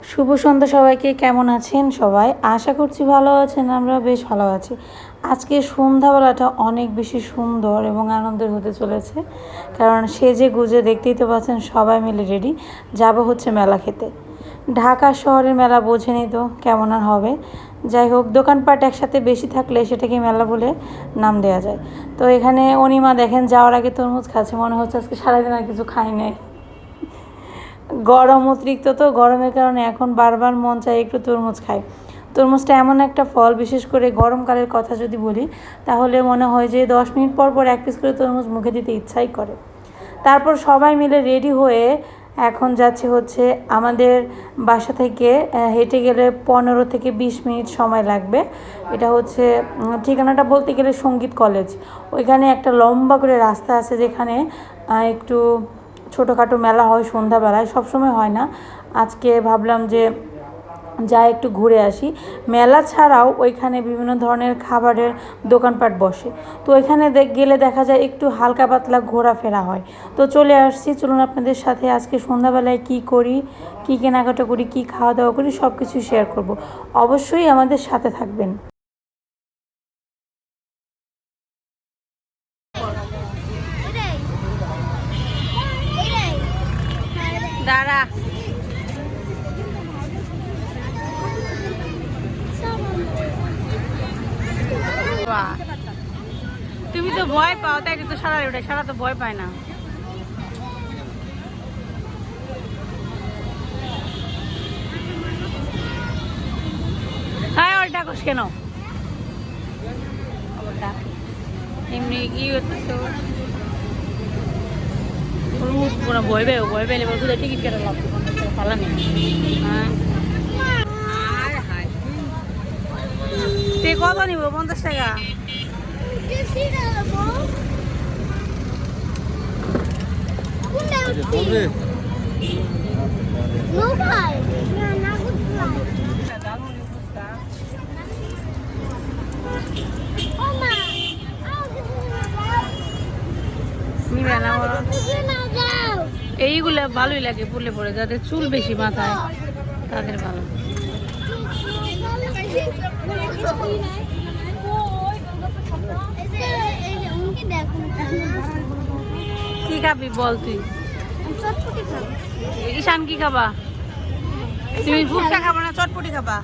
শুভ সন্ধ্যা সবাইকে, কেমন আছেন সবাই? আশা করছি ভালো আছেন আমরা বেশ ভালো আছি। আজকে সন্ধ্যাবেলাটা অনেক বেশি সুন্দর এবং আনন্দের হতে চলেছে, কারণ সেজে গুজে দেখতেই তো পাচ্ছেন সবাই মিলে রেডি যাব হচ্ছে মেলা খেতে। ঢাকা শহরের মেলা বোঝেনি তো, কেমন আর হবে? যাই হোক, দোকানপাট একসাথে বেশি থাকলে সেটাকে মেলা বলে নাম দেওয়া যায়। তো এখানে অনিমা দেখেন, যাওয়ার আগে তরমুজ খাচ্ছে, মনে হচ্ছে আজকে সারাদিন আর কিছু খাই নাই। গরম অতিরিক্ত তো, গরমের কারণে এখন বারবার মন চায় একটু তরমুজ খাই। তরমুজটা এমন একটা ফল, বিশেষ করে গরমকালের কথা যদি বলি, তাহলে মনে হয় যে দশ মিনিট পর পর এক পিস করে তরমুজ মুখে দিতে ইচ্ছাই করে। তারপর সবাই মিলে রেডি হয়ে এখন যাচ্ছে হচ্ছে আমাদের বাসা থেকে হেঁটে গেলে পনেরো থেকে বিশ মিনিট সময় লাগবে। এটা হচ্ছে ঠিকানাটা বলতে গেলে সংগীত কলেজ ওইখানে একটা লম্বা করে রাস্তা আছে যেখানে একটু ছোটোখাটো মেলা হয়, সন্ধ্যাবেলায়, সবসময় হয় না। আজকে ভাবলাম যে যা একটু ঘুরে আসি। মেলা ছাড়াও ওইখানে বিভিন্ন ধরনের খাবারের দোকানপাট বসে। তো ওইখানে গেলে দেখা যায় একটু হালকা পাতলা ঘোরাফেরা হয়। তো চলে আসছি, চলুন আপনাদের সাথে আজকে সন্ধ্যাবেলায় কি করি, কি কেনাকাটা করি, কি খাওয়া দাওয়া করি সব কিছু শেয়ার করব। অবশ্যই আমাদের সাথে থাকবেন। তুমি তো ভয় পাও, তাই তো সারা ওটা সারা তো ভয় পায় না। হ্যাঁ। এমনি ভয় পেয়ে, ভয় পেলে টিকিট কেটে লাভ পালা নেই হ্যাঁ তুই কত নিব পঞ্চাশ টাকা বেশি দাও কোনটা উঠছি নো ভাই না না গুড ও মা আও কিছু না দাও নিবে না বলো কিছু না দাও এইগুলো ভালোই লাগে পড়লে পড়ে যাদের চুল বেশি মাথায় তাদের ভালো। কি খাবি বল তুই? ঈশান কি খাবা? তুমি ফুচকা খাবা না চটপটি খাবা?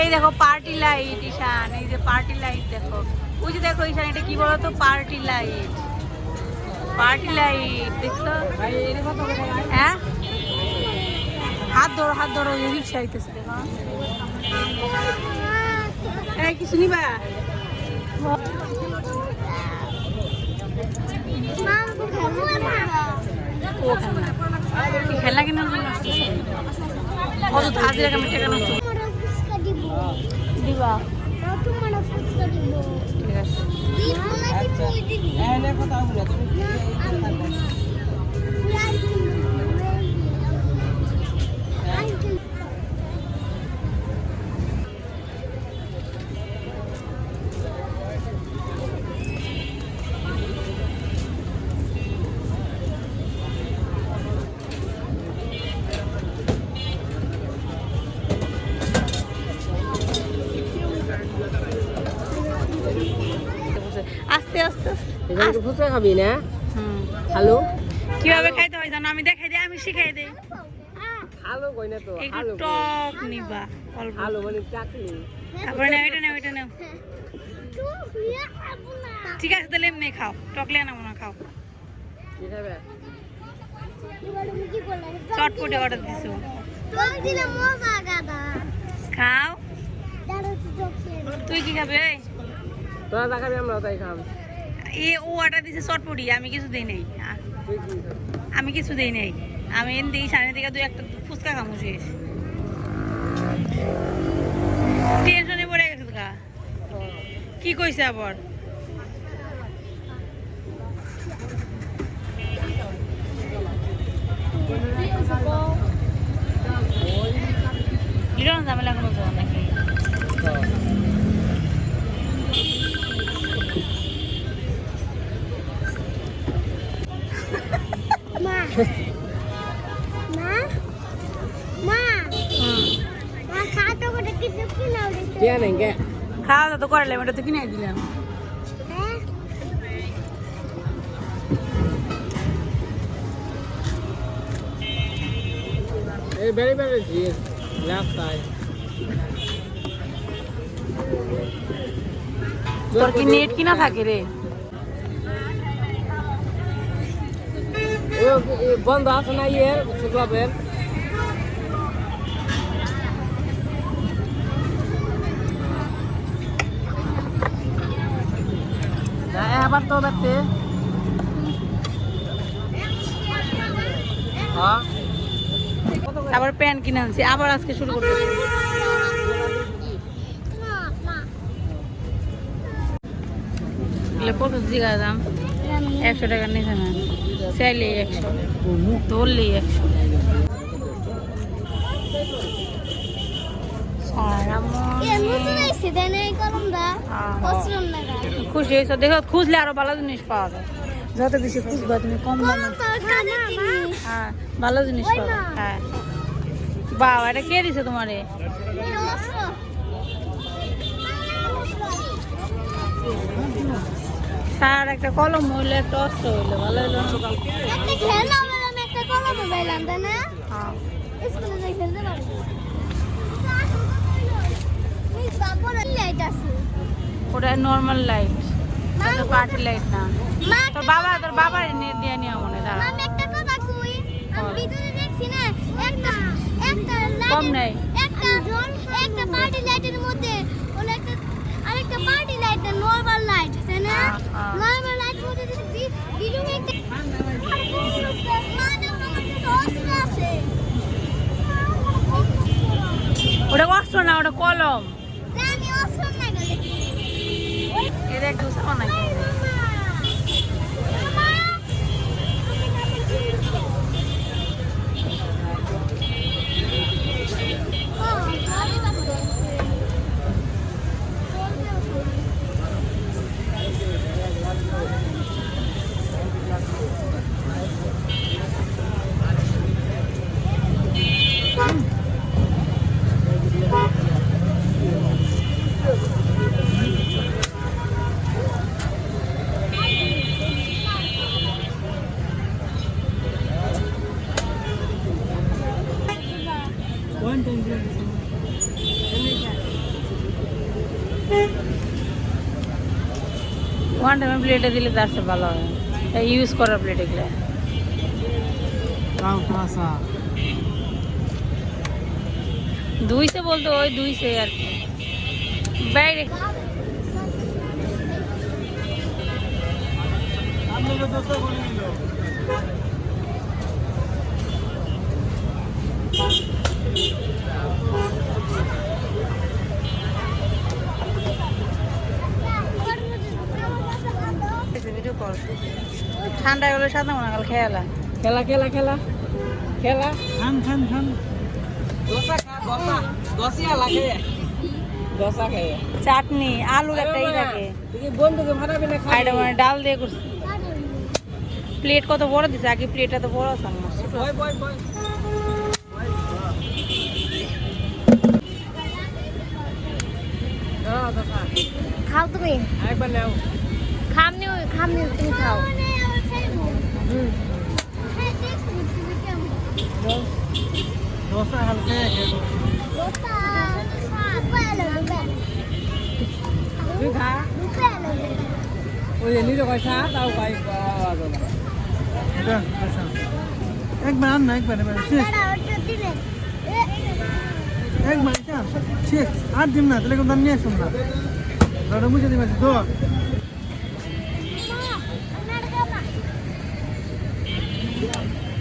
এই দেখো পার্টি লাইট ঈশান, এই যে পার্টি লাইট দেখো। ওই যে দেখো ঈশান, এটা কি বলো তো পার্টি লাইট পার্টি লাইট দেখছ? হ্যাঁ? হাত ধরো হাত ধরো রিক্সা আইতেছে দেখো এই কিছু নিবা? খেলনা কেনার জন্য কত হাজির টাকা নষ্ট দিবা। ঠিক আছে। ফুচকা খাবি না? হ্যালো? কীভাবে খাইতে হয় জানো? আমি দেখাই দিই আমি শিখাই দিই। হ্যালো কই না তো একটু টক নিবা অল্প। হ্যালো মানে চাকরি তারপরে নাও এটা নাও এটা নাও। ঠিক আছে তাহলে এমনি খাও। টকলে না মনে খাও। কি খাবে? চটপটি অর্ডার দিছো। খাও। তুই কি খাবে? তোরা যা খাবি আমরা তাই খাম। এ ও অর্ডার দিছে চটপটি আমি কিছু দেই নাই। আমি কিছু দেই নাই। আমি এন দিই সামনে দিকে দুই একটা ফুচকা খামু শেষ টেনশনে পড়ে গেছে গা। কি কইছে আবার? নাকি মা মা মা খাওয়া দাওয়া তো করলাম ওটা তো কিনে দিলাম। very very dear left তোর কি নেট কিনা থাকে রে? বন্ধ আছে এবার তো আবার প্যান্ট কিনে আনছি, আবার আজকে শুরু না কত জিগা দাম? একশো টাকার নিচে না চাইলেই একশো ধরলেই একশো। খুশি হয়েছ? দেখো খুঁজলে আরও ভালো জিনিস পাওয়া যায়। যত বেশি খুঁজবা তুমি কম জিনিস হ্যাঁ ভালো জিনিস ওই হ্যাঁ। বাবা এটা কে দিছে তোমারে? সার একটা কলম হইলে একটা অস্ত্র হইলে ভালো হইল হ্যাঁ। ওটা নর্মাল লাইট পার্টি লাইট না। তোর বাবা তোর বাবার নিয়ে দিয়ে নিয়ে মনে দাঁড়া। কম নেই। একটা একটা পার্টি লাইটের মধ্যে আরেকটা পার্টি ওটা অস্ত্র না ওটা কলম। এটা একটু নাকি টাইমে প্লেটে দিলে তার সে ভালো হয়। ইউজ করার প্লেট এগুলো। দুইশে বলতো ওই দুইশে আর কি। বাইরে। ভিডিও কর ঠান্ডা গেলে সাদা মনে কাল খেয়ালা খেলা। খেলা খেলা খেলা। খান খান খান দোসা খা দোসা। দোসিয়া লাগে। দোসা খাই চাটনি আলুর একটা ই থাকে। বন্ধুকে ভাড়াবি না এটা মানে ডাল দিয়ে করছি। প্লেট কত বড় দিছে? আগে প্লেটটা তো বড় আছে। বয় বয় বয়। খাও তুমি। খামনি খামনি তুমি খাও। হুম দোসা হালকা তুই খা ওই যে নিজে পয়সা তাও পাই একবার আন না একবার এবার শেষ একবার এটা শেষ আর দিন Bye.